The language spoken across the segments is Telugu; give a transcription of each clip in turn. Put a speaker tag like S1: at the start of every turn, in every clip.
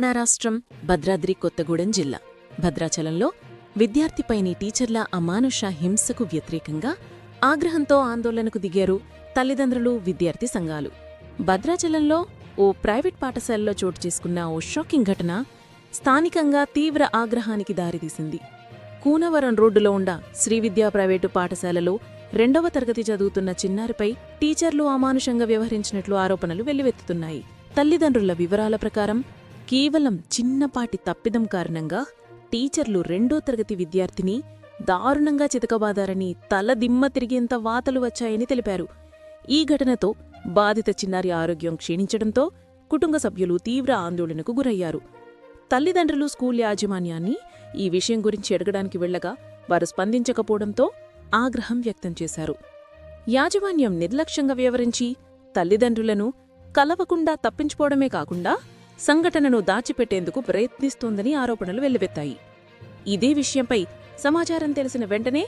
S1: తెలంగాణ రాష్ట్రం భద్రాద్రి కొత్తగూడెం జిల్లా. భద్రాచలంలో విద్యార్థిపైని టీచర్ల అమానుష హింసకు వ్యతిరేకంగా ఆగ్రహంతో ఆందోళనకు దిగారు తల్లిదండ్రులు విద్యార్థి సంఘాలు. భద్రాచలంలో ఓ ప్రైవేట్ పాఠశాలలో చోటు చేసుకున్న ఓ షాకింగ్ ఘటన స్థానికంగా తీవ్ర ఆగ్రహానికి దారితీసింది. కూనవరం రోడ్డులో ఉండ శ్రీవిద్యా ప్రైవేటు పాఠశాలలో రెండవ తరగతి చదువుతున్న చిన్నారిపై టీచర్లు అమానుషంగా వ్యవహరించినట్లు ఆరోపణలు వెల్లువెత్తుతున్నాయి. తల్లిదండ్రుల వివరాల ప్రకారం కేవలం చిన్నపాటి తప్పిదం కారణంగా టీచర్లు రెండో తరగతి విద్యార్థిని దారుణంగా చితకబాదారని తల దిమ్మ తిరిగేంత వాతలు వచ్చాయని తెలిపారు. ఈ ఘటనతో బాధిత చిన్నారి ఆరోగ్యం క్షీణించడంతో కుటుంబ సభ్యులు తీవ్ర ఆందోళనకు గురయ్యారు. తల్లిదండ్రులు స్కూల్ యాజమాన్యాన్ని ఈ విషయం గురించి అడగడానికి వెళ్ళగా వారు స్పందించకపోవడంతో ఆగ్రహం వ్యక్తం చేశారు. యాజమాన్యం నిర్లక్ష్యంగా వ్యవహరించి తల్లిదండ్రులను కలవకుండా తప్పించుకోవడమే కాకుండా సంఘటనను దాచిపెట్టేందుకు ప్రయత్నిస్తోందని ఆరోపణలు వెల్లువెత్తాయి. ఇదే విషయంపై సమాచారం తెలిసిన వెంటనే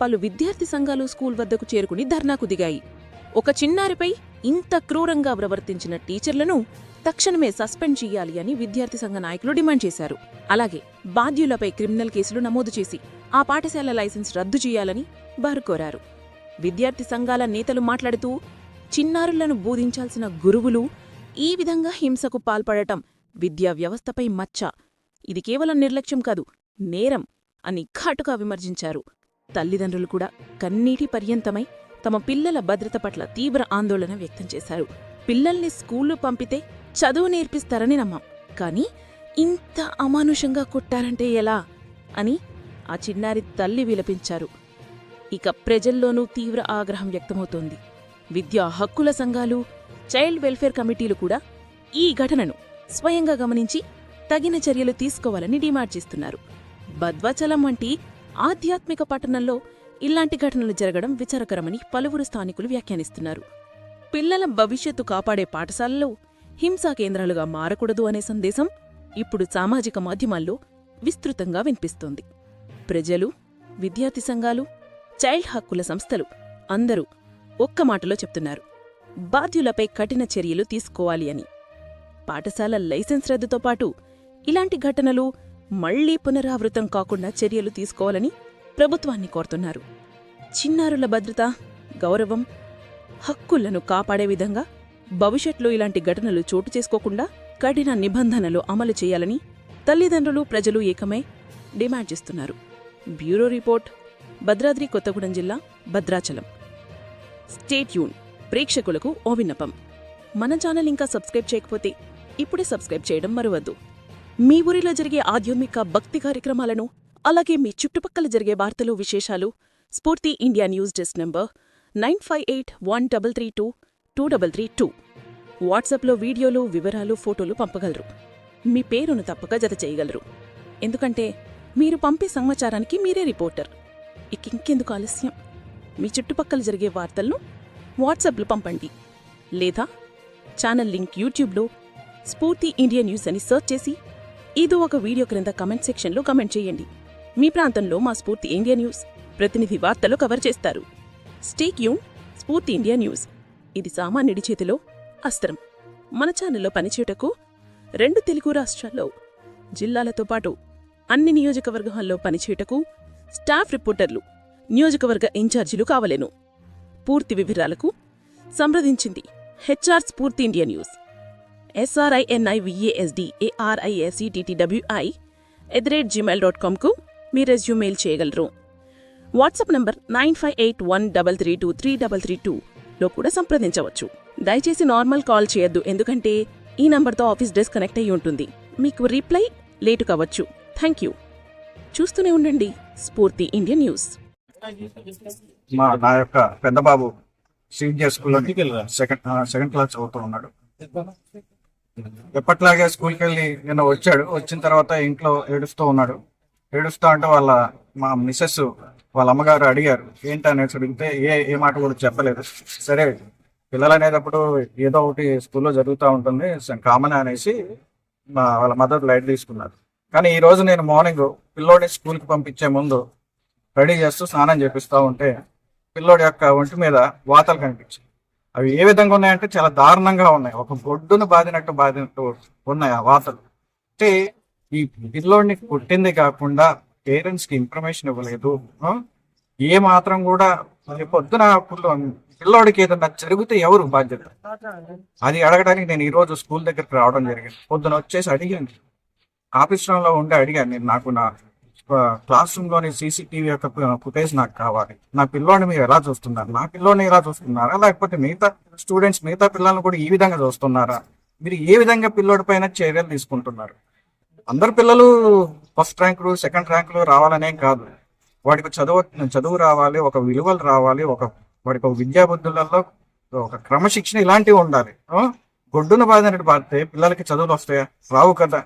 S1: పలు విద్యార్థి సంఘాలు స్కూల్ వద్దకు చేరుకుని ధర్నాకు దిగాయి. ఒక చిన్నారిపై ఇంత క్రూరంగా ప్రవర్తించిన టీచర్లను తక్షణమే సస్పెండ్ చేయాలి అని విద్యార్థి సంఘ నాయకులు డిమాండ్ చేశారు. అలాగే బాధ్యులపై క్రిమినల్ కేసులు నమోదు చేసి ఆ పాఠశాల లైసెన్స్ రద్దు చేయాలని వారు కోరారు. విద్యార్థి సంఘాల నేతలు మాట్లాడుతూ చిన్నారులను బోధించాల్సిన గురువులు ఈ విధంగా హింసకు పాల్పడటం విద్యా వ్యవస్థపై మచ్చ. ఇది కేవలం నిర్లక్ష్యం కాదు నేరం అని ఘాటుగా విమర్శించారు. తల్లిదండ్రులు కూడా కన్నీటి పర్యంతమై తమ పిల్లల భద్రత పట్ల తీవ్ర ఆందోళన వ్యక్తం చేశారు. పిల్లల్ని స్కూళ్ళు పంపితే చదువు నేర్పిస్తారని నమ్మాం. కానీ ఇంత అమానుషంగా కొట్టారంటే ఎలా? అని ఆ చిన్నారి తల్లి విలపించారు. ఇక ప్రజల్లోనూ తీవ్ర ఆగ్రహం వ్యక్తమవుతోంది. విద్యా హక్కుల సంఘాలు చైల్డ్ వెల్ఫేర్ కమిటీలు కూడా ఈ ఘటనను స్వయంగా గమనించి తగిన చర్యలు తీసుకోవాలని డిమాండ్ చేస్తున్నారు. భద్వాచలం వంటి ఆధ్యాత్మిక పట్టణంలో ఇలాంటి ఘటనలు జరగడం విచారకరమని పలువురు స్థానికులు వ్యాఖ్యానిస్తున్నారు. పిల్లల భవిష్యత్తు కాపాడే పాఠశాలల్లో హింసా కేంద్రాలుగా మారకూడదు అనే సందేశం ఇప్పుడు సామాజిక మాధ్యమాల్లో విస్తృతంగా వినిపిస్తోంది. ప్రజలు విద్యార్థి సంఘాలు చైల్డ్ హక్కుల సంస్థలు అందరూ ఒక్క మాటలో చెప్తున్నారు. బాధ్యులపై కఠిన చర్యలు తీసుకోవాలి అని. పాఠశాల లైసెన్స్ రద్దుతో పాటు ఇలాంటి ఘటనలు మళ్ళీ పునరావృతం కాకుండా చర్యలు తీసుకోవాలని ప్రభుత్వాన్ని కోరుతున్నారు. చిన్నారుల భద్రత గౌరవం హక్కులను కాపాడే విధంగా భవిష్యత్లో ఇలాంటి ఘటనలు చోటు చేసుకోకుండా కఠిన నిబంధనలు అమలు చేయాలని తల్లిదండ్రులు ప్రజలు ఏకమై డిమాండ్ చేస్తున్నారు. బ్యూరో రిపోర్ట్ భద్రాద్రి కొత్తగూడెం జిల్లా భద్రాచలం. స్టేట్ యూన్. ప్రేక్షకులకు ఓ విన్నపం. మన ఛానల్ ఇంకా సబ్స్క్రైబ్ చేయకపోతే ఇప్పుడే సబ్స్క్రైబ్ చేయడం మరవద్దు. మీ ఊరిలో జరిగే ఆధ్యాత్మిక భక్తి కార్యక్రమాలను అలాగే మీ చుట్టుపక్కల జరిగే వార్తలు విశేషాలు Spoorthi India news desk number nine five eight one double three two two double three two. వాట్సాప్లో వీడియోలు వివరాలు ఫోటోలు పంపగలరు. మీ పేరును తప్పక జత చేయగలరు. ఎందుకంటే మీరు పంపే సమాచారానికి మీరే రిపోర్టర్. ఇక ఇంకెందుకు ఆలస్యం? మీ చుట్టుపక్కల జరిగే వార్తలను వాట్సాప్లో పంపండి. లేదా ఛానల్ లింక్ యూట్యూబ్లో స్ఫూర్తి ఇండియా న్యూస్ అని సెర్చ్ చేసి ఏదో ఒక వీడియో క్రింద కమెంట్ సెక్షన్లో కమెంట్ చేయండి. మీ ప్రాంతంలో మా స్ఫూర్తి ఇండియా న్యూస్ ప్రతినిధి వార్తలు కవర్ చేస్తారు. స్టేక్ యూన్ స్ఫూర్తి ఇండియా న్యూస్. ఇది సామాన్యుడి చేతిలో అస్త్రం. మన ఛానల్లో పనిచేయటకు రెండు తెలుగు రాష్ట్రాల్లో జిల్లాలతో పాటు అన్ని నియోజకవర్గాల్లో పనిచేయటకు స్టాఫ్ రిపోర్టర్లు నియోజకవర్గ ఇన్ఛార్జీలు కావలేను. పూర్తి వివరాలకు సంప్రదించింది హెచ్ఆర్ స్ఫూర్తి ఇండియా న్యూస్. ఎస్ఆర్ఐఎన్ఐవిఏఎస్డి ఏఆర్ఐఎస్ఈటిటిడబ్ల్యూఐ at the rate Gmail dot కామ్కు మీ రెజ్యూమెయిల్ చేయగలరు. WhatsApp number nine five eight one double three two three double three టూలో కూడా సంప్రదించవచ్చు. దయచేసి నార్మల్ కాల్ చేయొద్దు ఎందుకంటే ఈ నంబర్తో ఆఫీస్ డిస్కనెక్ట్ కనెక్ట్ అయి ఉంటుంది. మీకు రిప్లై లేటు కావచ్చు. థ్యాంక్ యూ చూస్తూనే ఉండండి. Spoorthi Indian news.
S2: మా నా యొక్క పెద్ద బాబు సీనియర్ స్కూల్లో సెకండ్ సెకండ్ క్లాస్ చదువుతూ ఉన్నాడు. ఎప్పట్లాగే స్కూల్కి వెళ్ళి నిన్న వచ్చాడు. వచ్చిన తర్వాత ఇంట్లో ఏడుస్తూ ఉన్నాడు. ఏడుస్తూ అంటే వాళ్ళ మా మిస్సెస్ వాళ్ళ అమ్మగారు అడిగారు ఏంటి అనేసి అడిగితే ఏ ఏ మాట కూడా చెప్పలేదు. సరే పిల్లలు అనేటప్పుడు ఏదో ఒకటి స్కూల్లో జరుగుతూ ఉంటుంది. కామన్ అనేసి మా వాళ్ళ మదర్ లైట్ తీసుకున్నారు. కానీ ఈ రోజు నేను మార్నింగ్ పిల్లోడి స్కూల్కి పంపించే ముందు రెడీ చేస్తూ స్నానం చేపిస్తూ ఉంటే పిల్లోడి యొక్క ఒంటి మీద వాతలు కనిపించాయి. అవి ఏ విధంగా ఉన్నాయంటే చాలా దారుణంగా ఉన్నాయి. ఒక బొడ్డును బాధినట్టు బాధినట్టు ఉన్నాయి ఆ వాతలు. అంటే ఈ పిల్లోడిని కొట్టింది కాకుండా పేరెంట్స్కి ఇన్ఫర్మేషన్ ఇవ్వలేదు. ఏ మాత్రం కూడా రేపు పొద్దున పిల్లోడికి ఏదన్నా జరిగితే ఎవరు బాధ్యత? అది అడగడానికి నేను ఈ రోజు స్కూల్ దగ్గరికి రావడం జరిగింది. పొద్దున వచ్చేసి అడిగాను. ఆఫీస్ రూమ్లో ఉండి అడిగాను. నేను నాకు నా క్లాస్ రూమ్లోని సీసీటీవీ యొక్క ఫుటేజ్ నాకు కావాలి. నా పిల్లోని మీరు ఎలా చూస్తున్నారు? నా పిల్లోని ఎలా చూస్తున్నారా? లేకపోతే మిగతా స్టూడెంట్స్ మిగతా పిల్లల్ని కూడా ఈ విధంగా చూస్తున్నారా? మీరు ఏ విధంగా పిల్లోడి పైన చర్యలు తీసుకుంటున్నారు? అందరు పిల్లలు ఫస్ట్ ర్యాంకులు సెకండ్ ర్యాంకులు రావాలనేం కాదు. వాడికి చదువు చదువు రావాలి ఒక విలువలు రావాలి ఒక వాడికి ఒక విద్యాబుద్ధులలో ఒక క్రమశిక్షణ ఇలాంటివి ఉండాలి. గొడ్డున బాధినట్టు పాడితే పిల్లలకి చదువులు వస్తాయా? రావు కదా.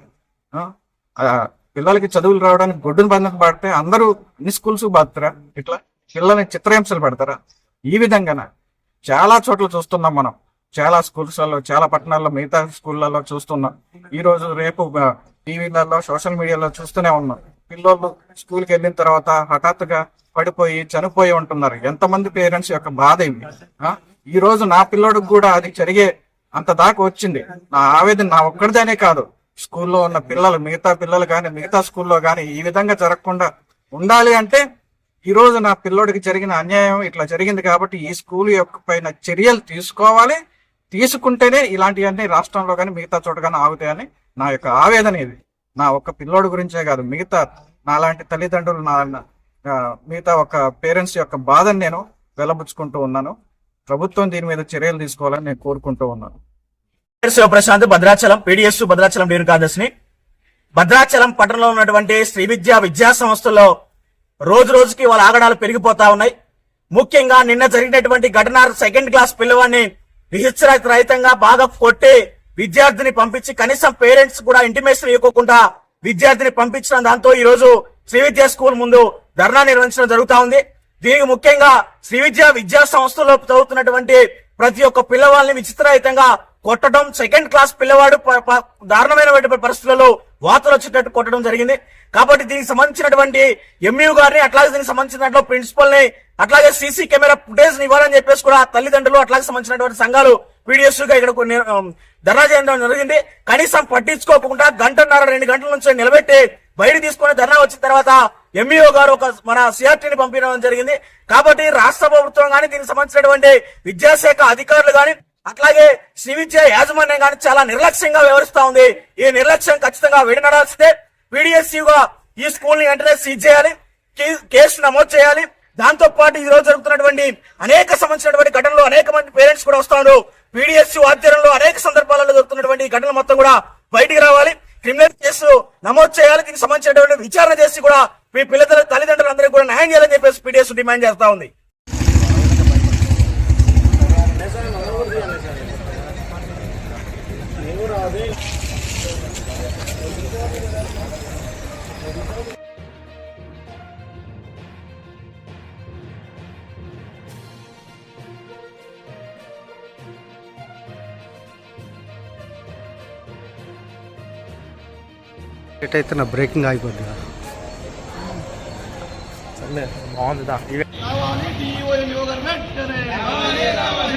S2: పిల్లలకి చదువులు రావడానికి గొడ్డును బాధినట్టు పడితే అందరూ అన్ని స్కూల్స్ బాధతారా ఇట్లా పిల్లల్ని చిత్రహింసలు పెడతారా? ఈ విధంగాన? చాలా చోట్ల చూస్తున్నాం మనం. చాలా స్కూల్స్లలో చాలా పట్టణాల్లో మిగతా స్కూళ్ళలో చూస్తున్నాం. ఈ రోజు రేపు టీవీలలో సోషల్ మీడియాలో చూస్తూనే ఉన్నాం. పిల్లలు స్కూల్కి వెళ్ళిన తర్వాత హఠాత్తుగా పడిపోయి చనిపోయి ఉంటున్నారు. ఎంతమంది పేరెంట్స్ యొక్క బాధ ఇవి ఈ రోజు నా పిల్లోడికి కూడా అది జరిగే అంత దాకా వచ్చింది. నా ఆవేదన నా ఒక్కడిదేనే కాదు. స్కూల్లో ఉన్న పిల్లలు మిగతా పిల్లలు కానీ మిగతా స్కూల్లో కానీ ఈ విధంగా జరగకుండా ఉండాలి అంటే ఈ రోజు నా పిల్లోడికి జరిగిన అన్యాయం ఇట్లా జరిగింది కాబట్టి ఈ స్కూల్ యొక్క పైన చర్యలు తీసుకోవాలి. తీసుకుంటేనే ఇలాంటివన్నీ రాష్ట్రంలో కానీ మిగతా చోట కానీ ఆగుతాయని నా యొక్క ఆవేదన ఇది. నా ఒక్క పిల్లోడి గురించే కాదు మిగతా నాలాంటి తల్లిదండ్రులు నా మిగతా ఒక పేరెంట్స్ యొక్క బాధను నేను వెలబుచ్చుకుంటూ ఉన్నాను. ప్రభుత్వం దీని మీద చర్యలు తీసుకోవాలని నేను కోరుకుంటూ ఉన్నాను.
S3: శివప్రశాంత్ భద్రాచలం పీడిఎస్ భద్రాచలం రేణుకాదర్శిని భద్రాచలం పట్టణంలో ఉన్నటువంటి శ్రీ విద్యా విద్యా సంస్థల్లో రోజు రోజుకి వాళ్ళ ఆగడాలు పెరిగిపోతా ఉన్నాయి. ముఖ్యంగా నిన్న జరిగినటువంటి ఘటన సెకండ్ క్లాస్ పిల్లవాడిని విహిత్సరహిత రహితంగా బాగా కొట్టి విద్యార్థిని పంపించి కనీసం పేరెంట్స్ కూడా ఇంటిమేషన్ ఇవ్వకుండా విద్యార్థిని పంపించిన దాంతో ఈ రోజు శ్రీ విద్యా స్కూల్ ముందు ధర్నా నిర్వహించడం జరుగుతా ఉంది. దీనికి ముఖ్యంగా శ్రీ విద్యా విద్యా సంస్థలో చదువుతున్నటువంటి ప్రతి ఒక్క పిల్లవాళ్ళని విచిత్రహితంగా కొట్టడం సెకండ్ క్లాస్ పిల్లవాడు దారుణమైన పరిస్థితులలో వార్తలు వచ్చేటట్టు కొట్టడం జరిగింది. కాబట్టి దీనికి సంబంధించినటువంటి ఎంయూ గారిని అట్లాగే దీనికి సంబంధించిన దాంట్లో ప్రిన్సిపల్ని అట్లాగే సీసీ కెమెరా ఫుటేజ్ ఇవ్వాలని చెప్పేసి కూడా తల్లిదండ్రులు అట్లాగే సంబంధించినటువంటి సంఘాలు పీడిఎస్గా ఇక్కడ ధర్నా చేయడం జరిగింది. కనీసం పట్టించుకోకుండా గంటన్నర రెండు గంటల నుంచి నిలబెట్టి బయట తీసుకొని ధర్నా వచ్చిన తర్వాత ఎంఈఓ గారు ఒక మన సిఆర్టీని పంపించడం జరిగింది. కాబట్టి రాష్ట్ర ప్రభుత్వం కానీ దీనికి సంబంధించినటువంటి విద్యాశాఖ అధికారులు కానీ అట్లాగే శ్రీ విద్య యాజమాన్యం కానీ చాలా నిర్లక్ష్యంగా వ్యవహరిస్తా ఉంది. ఈ నిర్లక్ష్యం ఖచ్చితంగా విడనడాల్సిందే. PDSU ఈ స్కూల్ని వెంటనే సీజ్ చేయాలి. కేసు నమోదు చేయాలి. దాంతో పాటు ఈ రోజు జరుగుతున్నటువంటి అనేక సంబంధించినటువంటి ఘటనలు అనేక మంది పేరెంట్స్ కూడా వస్తా ఉన్నారు. పీడిఎస్యు ఆధ్వర్యంలో అనేక సందర్భాలలో జరుగుతున్నటువంటి ఘటనలు మొత్తం కూడా బయటికి రావాలి. క్రిమినల్ కేసు నమోదు చేయాలి. దీనికి సంబంధించినటువంటి విచారణ చేసి కూడా మీ పిల్లల తల్లిదండ్రులందరికీ కూడా న్యాయం చేయాలని చెప్పేసి పీడిఎస్ డిమాండ్ చేస్తా ఉంది.
S4: ఎటైతే నా బ్రేకింగ్ ఆగిపోద్ది
S5: కావాలి డిఓఎం యోగర్ వెంటనే కావాలి